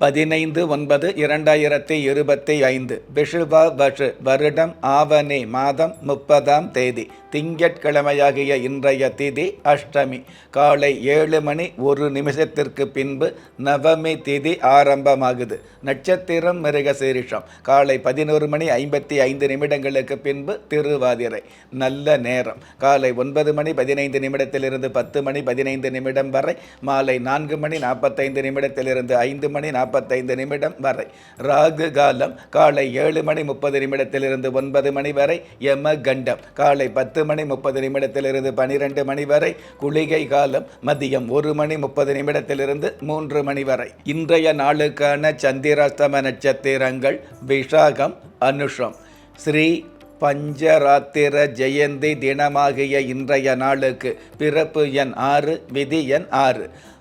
பதினைந்து ஒன்பது இரண்டாயிரத்தி இருபத்தி ஐந்து. விஷுவா வஷு வருடம் ஆவணி மாதம் முப்பதாம் தேதி. திங்கட்கிழமையாகிய இன்றைய திதி அஷ்டமி. காலை ஏழு மணி ஒரு நிமிஷத்திற்கு பின்பு நவமி திதி ஆரம்பமாகுது. நட்சத்திரம் மிருகசீரிஷம் காலை பதினோரு மணி ஐம்பத்தி ஐந்து நிமிடங்களுக்கு பின்பு திருவாதிரை. நல்ல நேரம். காலை ஒன்பது மணி பதினைந்து நிமிடத்திலிருந்து பத்து மணி பதினைந்து நிமிடம் வரை. மாலை நான்கு மணி நாற்பத்தைந்து நிமிடத்திலிருந்து ஐந்து மணி நாற்பத்தைந்து நிமிடம் வரை. ராகு காலம் காலை ஏழு மணி முப்பது நிமிடத்திலிருந்து ஒன்பது மணி வரை. யம கண்டம் காலை பத்து மணி முப்பது நிமிடத்திலிருந்து பனிரெண்டு மணி வரை. குளிகை காலம் மதியம் ஒரு மணி முப்பது நிமிடத்திலிருந்து மூன்று மணி வரை. இன்றைய நாளுக்கான சந்திராஸ்தம நட்சத்திரங்கள் விஷாகம் அனுஷம். ஸ்ரீ பஞ்சராத்திர ஜெயந்தி தினமாகிய இன்றைய நாளுக்கு பிறப்பு எண் ஆறு விதி எண் ஆறு.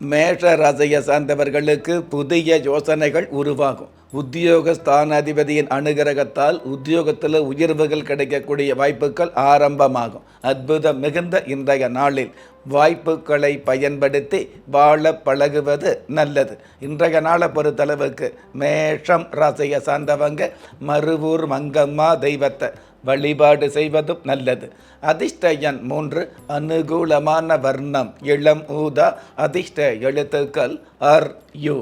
மேஷ ராசியை சார்ந்தவர்களுக்கு புதிய யோசனைகள் உருவாகும். உத்தியோக ஸ்தானாதிபதியின் அனுகிரகத்தால் உத்தியோகத்தில் உயர்வுகள் கிடைக்கக்கூடிய வாய்ப்புகள் ஆரம்பமாகும். அற்புதம் மிகுந்த இன்றைய நாளில் வாய்ப்புகளை பயன்படுத்தி வாழ பழகுவது நல்லது. இன்றைய நாளை பொறுத்தளவுக்கு மேஷம் ராசியை சார்ந்தவங்க மறுவூர் மங்கம்மா தெய்வத்தை வழிபாடு செய்வதும் நல்லது. அதிர்ஷ்ட எண் மூன்று அனுகூலமான வர்ணம் இளம் ஊதா அதிர்ஷ்ட எழுத்துக்கள் ஆர் யூ.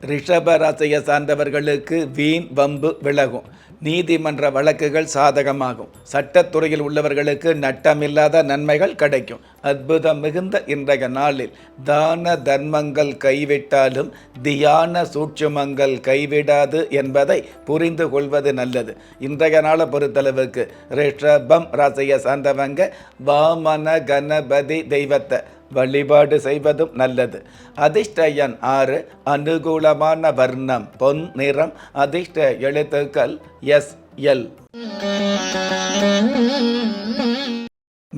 ரிஷபராசியை சார்ந்தவர்களுக்கு வீண் வம்பு விலகும். நீதிமன்ற வழக்குகள் சாதகமாகும். சட்டத்துறையில் உள்ளவர்களுக்கு நட்டமில்லாத நன்மைகள் கிடைக்கும். அற்புதம் மிகுந்த இன்றைய நாளில் தான தர்மங்கள் கைவிட்டாலும் தியான சூட்சுமங்கள் கைவிடாது என்பதை புரிந்து கொள்வது நல்லது. இன்றைய நாளை பொறுத்தளவுக்கு ரிஷபம் ராசியை சார்ந்தவங்க வாமன கணபதி தெய்வத்தை வழிபாடு செய்வதும் நல்லது. அதிர்ஷ்ட எண் ஆறு அனுகூலமான வர்ணம் பொன் நிறம் அதிர்ஷ்ட எழுத்துக்கள் எஸ் எல்.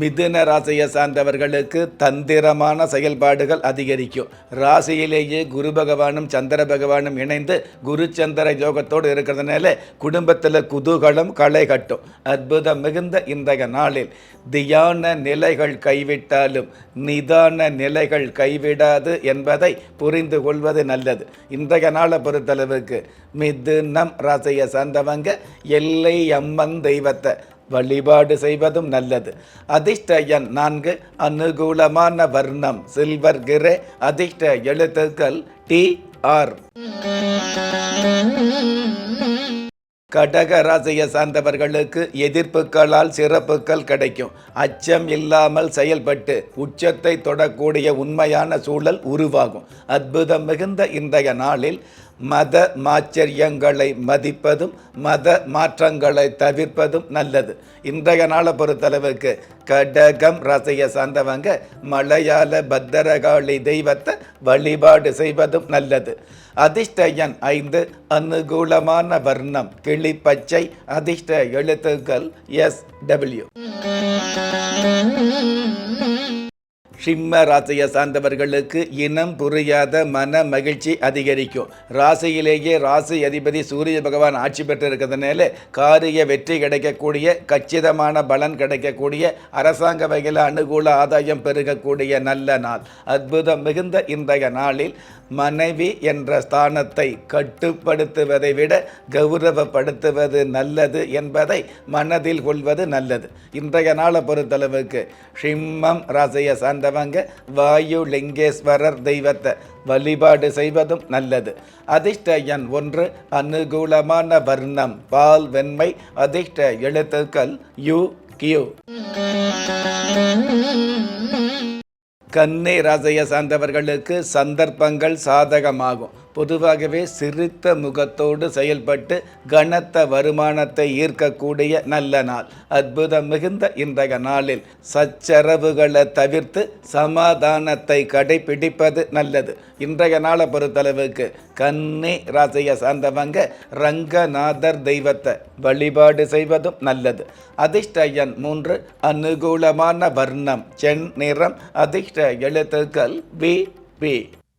மிதுன ராசியை சார்ந்தவர்களுக்கு தந்திரமான செயல்பாடுகள் அதிகரிக்கும். ராசியிலேயே குரு பகவானும் சந்திர பகவானும் இணைந்து குரு சந்திர யோகத்தோடு இருக்கிறதுனால குடும்பத்தில் குதூகலம் களை கட்டும். அற்புதம் மிகுந்த இன்றைய நாளில். தியான நிலைகள் கைவிட்டாலும் நிதான நிலைகள் கைவிடாது என்பதை புரிந்து கொள்வது நல்லது. இன்றைய நாளை பொறுத்தளவுக்கு மிதுனம் ராசியை சார்ந்தவங்க எல்லை அம்மன் தெய்வத்தை வழிபாடு செய்வதும் நல்லது. அதிர்ஷ்ட எண் நான்கு அனுகூலமான வர்ணம் சில்வர் கிரே அதிர்ஷ்ட எழுத்துக்கள் டி ஆர். கடக ராசியை சார்ந்தவர்களுக்கு எதிர்ப்புகளால் சிறப்புகள் கிடைக்கும். அச்சம் இல்லாமல் செயல்பட்டு உச்சத்தை தொடக்கூடிய உண்மையான சூழல் உருவாகும். அற்புதம் மிகுந்த இன்றைய நாளில் மத மாச்சரியங்களை மதிப்பதும் மத மாற்றங்களை தவிர்ப்பதும் நல்லது. இன்றைய நாளை பொறுத்தளவுக்கு கடகம் ரசைய சார்ந்தவங்க மலையாள பத்திரகாளி தெய்வத்தை வழிபாடு செய்வதும் நல்லது. அதிர்ஷ்டயன் ஐந்து அனுகூலமான வர்ணம் கிளிப்பச்சை அதிர்ஷ்ட எழுத்துக்கள் எஸ் டபிள்யூ சிம்ம ராசியை சார்ந்தவர்களுக்கு இனம் புரியாத மன மகிழ்ச்சி அதிகரிக்கும். ராசியிலேயே ராசி அதிபதி சூரிய பகவான் ஆட்சி பெற்று இருக்கிறதுனால காரிய வெற்றி கிடைக்கக்கூடிய கச்சிதமான பலன் கிடைக்கக்கூடிய அரசாங்க வகையில் அனுகூல ஆதாயம் பெருகக்கூடிய நல்ல நாள். அற்புதம் மிகுந்த இன்றைய நாளில் மனைவி என்ற ஸ்தானத்தை கட்டுப்படுத்துவதை விட கௌரவப்படுத்துவது நல்லது என்பதை மனதில் கொள்வது நல்லது. இன்றைய நாளை பொறுத்தளவுக்கு சிம்மம் ராசியை சார்ந்தவங்க வாயு லிங்கேஸ்வரர் தெய்வத்தை வழிபாடு செய்வதும் நல்லது. அதிர்ஷ்ட எண் ஒன்று அனுகூலமான வர்ணம் பால் வெண்மை அதிர்ஷ்ட எழுத்துக்கள் யு கியூ. கன்னி ராசையை சார்ந்தவர்களுக்கு சந்தர்ப்பங்கள் சாதகமாகும். பொதுவாகவே சிரித்த முகத்தோடு செயல்பட்டு கனத்த வருமானத்தை ஈர்க்கக்கூடிய நல்ல நாள். அற்புதம் மிகுந்த இன்றைய நாளில் சச்சரவுகளை தவிர்த்து சமாதானத்தை கடைபிடிப்பது நல்லது. இன்றைய நாளை பொறுத்தளவுக்கு கன்னி ராசியை சார்ந்தவங்க ரங்கநாதர் தெய்வத்தை வழிபாடு செய்வதும் நல்லது. அதிர்ஷ்ட எண் மூன்று அனுகூலமான வர்ணம் செண் நிறம் அதிர்ஷ்ட எழுத்துக்கள் பி பி.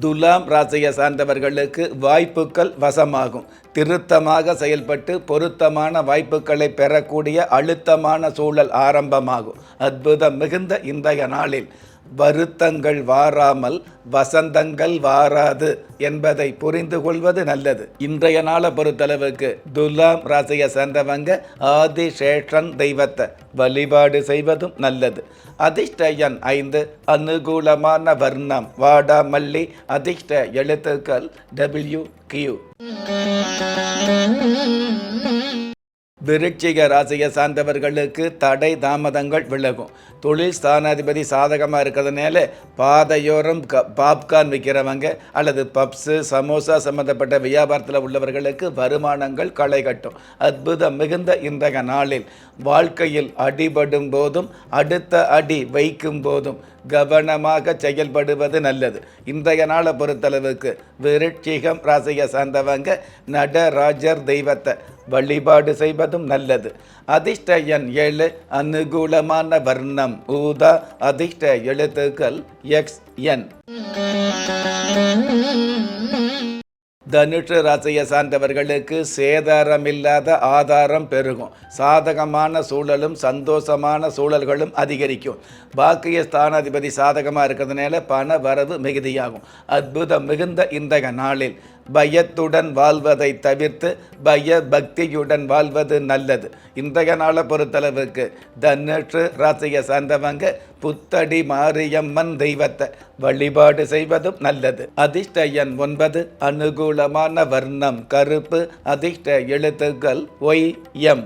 துலாம் ராசியை சார்ந்தவர்களுக்கு வாய்ப்புகள் வசமாகும். திருத்தமாக செயல்பட்டு பொருத்தமான வாய்ப்புகளை பெறக்கூடிய அழுத்தமான சூழல் ஆரம்பமாகும். அற்புதம் மிகுந்த இன்றைய நாளில். வருத்தங்கள் வாராமல் வசந்தங்கள் வாராது என்பதை புரிந்து கொள்வது நல்லது. இன்றைய நாளை பொறுத்தளவுக்கு துலாம் ராசியை சேர்ந்தவங்க ஆதிசேஷன் தெய்வத்தை வழிபாடு செய்வதும் நல்லது. அதிர்ஷ்டயன் ஐந்து அனுகூலமான வர்ணம் வாடாமல்லி அதிர்ஷ்ட எழுத்துக்கள் டபிள்யூ கியூ விருட்சிக ராசியை சார்ந்தவர்களுக்கு தடை தாமதங்கள் விலகும். தொழில் ஸ்தானாதிபதி சாதகமாக இருக்கிறதுனால பாதையோரம் க பாப்கார்ன் விற்கிறவங்க அல்லது பப்ஸு சமோசா சம்மந்தப்பட்ட வியாபாரத்தில் உள்ளவர்களுக்கு வருமானங்கள் களை கட்டும். அற்புதம் மிகுந்த இன்றைய நாளில். வாழ்க்கையில் அடிபடும் போதும் அடுத்த அடி வைக்கும் போதும் கவனமாக செயல்படுவது நல்லது. இன்றைய நாளை பொறுத்தளவுக்கு விருட்சிகம் ராசியை சார்ந்தவங்க நடராஜர் தெய்வத்தை வழிபாடு செய்வதும் நல்லது. அதிர்ஷ்ட எண் ஏழு அனுகூலமான வர்ணம் ஊதா அதிர்ஷ்ட எழுத்துக்கள் எக்ஸ் என். தனுஷ ராசியை சார்ந்தவர்களுக்கு சேதாரமில்லாத ஆதாரம் பெருகும். சாதகமான சூழலும் சந்தோஷமான சூழல்களும் அதிகரிக்கும். பாக்கிய ஸ்தானாதிபதி சாதகமாக இருக்கிறதுனால பண வரவு மிகுதியாகும். அற்புதம் மிகுந்த இன்றைய நாளில் பயத்துடன் வாழ்வதை தவிர்த்து பய பக்தியுடன் வாழ்வது நல்லது. இன்றைய நாளை பொறுத்தளவுக்கு தனுஷு ராசியை சார்ந்தவங்க புத்தடி மாரியம்மன் தெய்வத்தை வழிபாடு செய்வதும் நல்லது. அதிர்ஷ்ட எண் ஒன்பது அனுகூலமான வர்ணம் கருப்பு அதிர்ஷ்ட எழுத்துக்கள் ஒய் எம்.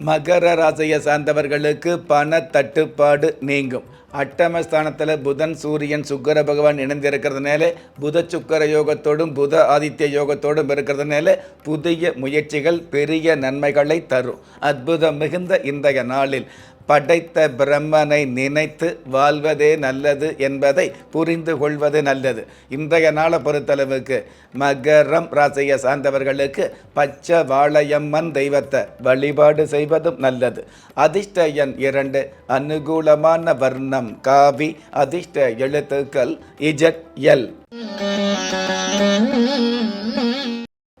மகர ராசியை சார்ந்தவர்களுக்கு பண தட்டுப்பாடு நீங்கும். அட்டமஸ்தானத்தில் புதன் சூரியன் சுக்கர பகவான் இணைந்திருக்கிறதுனால புத சுக்கர யோகத்தோடும் புத ஆதித்ய யோகத்தோடும் இருக்கிறதுனால புதிய முயற்சிகள் பெரிய நன்மைகளை தரும். அற்புதம் மிகுந்த இன்றைய நாளில். படைத்த பிரம்மனை நினைத்து வாழ்வதே நல்லது என்பதை புரிந்து கொள்வது நல்லது. இன்றைய நாளை பொறுத்தளவுக்கு மகரம் ராசியை சார்ந்தவர்களுக்கு பச்சை வாழையம்மன் தெய்வத்தை வழிபாடு செய்வதும் நல்லது. அதிர்ஷ்ட எண் இரண்டு அனுகூலமான வர்ணம் காவி அதிர்ஷ்ட எழுத்துக்கள் இஜட் எல்.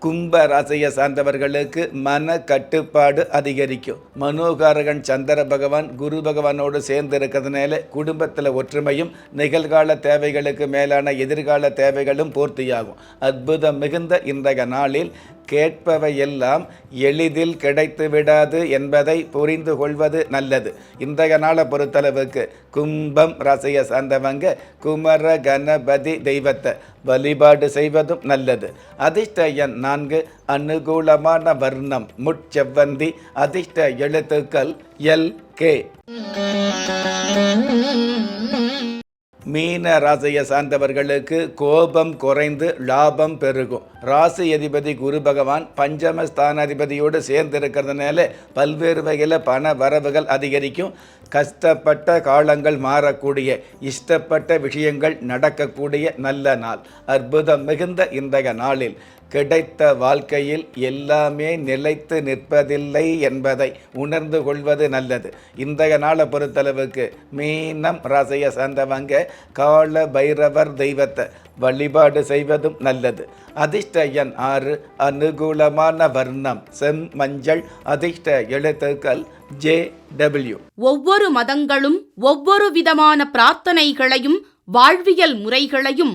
கும்ப ராசியை சார்ந்தவர்களுக்கு மன கட்டுப்பாடு அதிகரிக்கும். மனோகாரகன் சந்திர பகவான் குரு பகவானோடு சேர்ந்து இருக்கிறதுனால குடும்பத்தில் ஒற்றுமையும் நிகழ்கால தேவைகளுக்கு மேலான எதிர்கால தேவைகளும் பூர்த்தியாகும். அற்புதம் மிகுந்த இன்றைய நாளில் கேட்பவை எல்லாம் எளிதில் கிடைத்து விடாது என்பதை புரிந்து கொள்வது நல்லது. இன்றைய நாளை பொறுத்தளவுக்கு கும்பம் ராசியை சார்ந்தவங்க குமர கணபதி தெய்வத்தை வழிபாடு செய்வதும் நல்லது. அதிர்ஷ்ட எண் நான்கு அனுகூலமான வர்ணம் முட்செவ்வந்தி அதிர்ஷ்ட எழுத்துக்கள் எல் கே. மீன ராசியை சார்ந்தவர்களுக்கு கோபம் குறைந்து லாபம் பெருகும். ராசி அதிபதி குரு பகவான் பஞ்சம ஸ்தானாதிபதியோடு சேர்ந்து இருக்கிறதுனால பல்வேறு வகையில் பண வரவுகள் அதிகரிக்கும். கஷ்டப்பட்ட காலங்கள் மாறக்கூடிய இஷ்டப்பட்ட விஷயங்கள் நடக்கக்கூடிய நல்ல நாள். அற்புதம் மிகுந்த இன்றைய நாளில். கிடைத்த வாழ்க்கையில் எல்லாமே நிலைத்து நிற்பதில்லை என்பதை உணர்ந்து கொள்வது நல்லது. இன்றைய நாளை பொறுத்தளவுக்கு மீனம் ராசியை சார்ந்தவங்க கால பைரவர் தெய்வத்தை வழிபாடு செய்வதும் நல்லது. அதிர்ஷ்ட எண் ஆறு அனுகூலமான வர்ணம் செம் மஞ்சள் அதிர்ஷ்ட எழுத்துக்கள் ஜே டபிள்யூ. ஒவ்வொரு மதங்களும் ஒவ்வொரு விதமான பிரார்த்தனைகளையும் வாழ்வியல் முறைகளையும்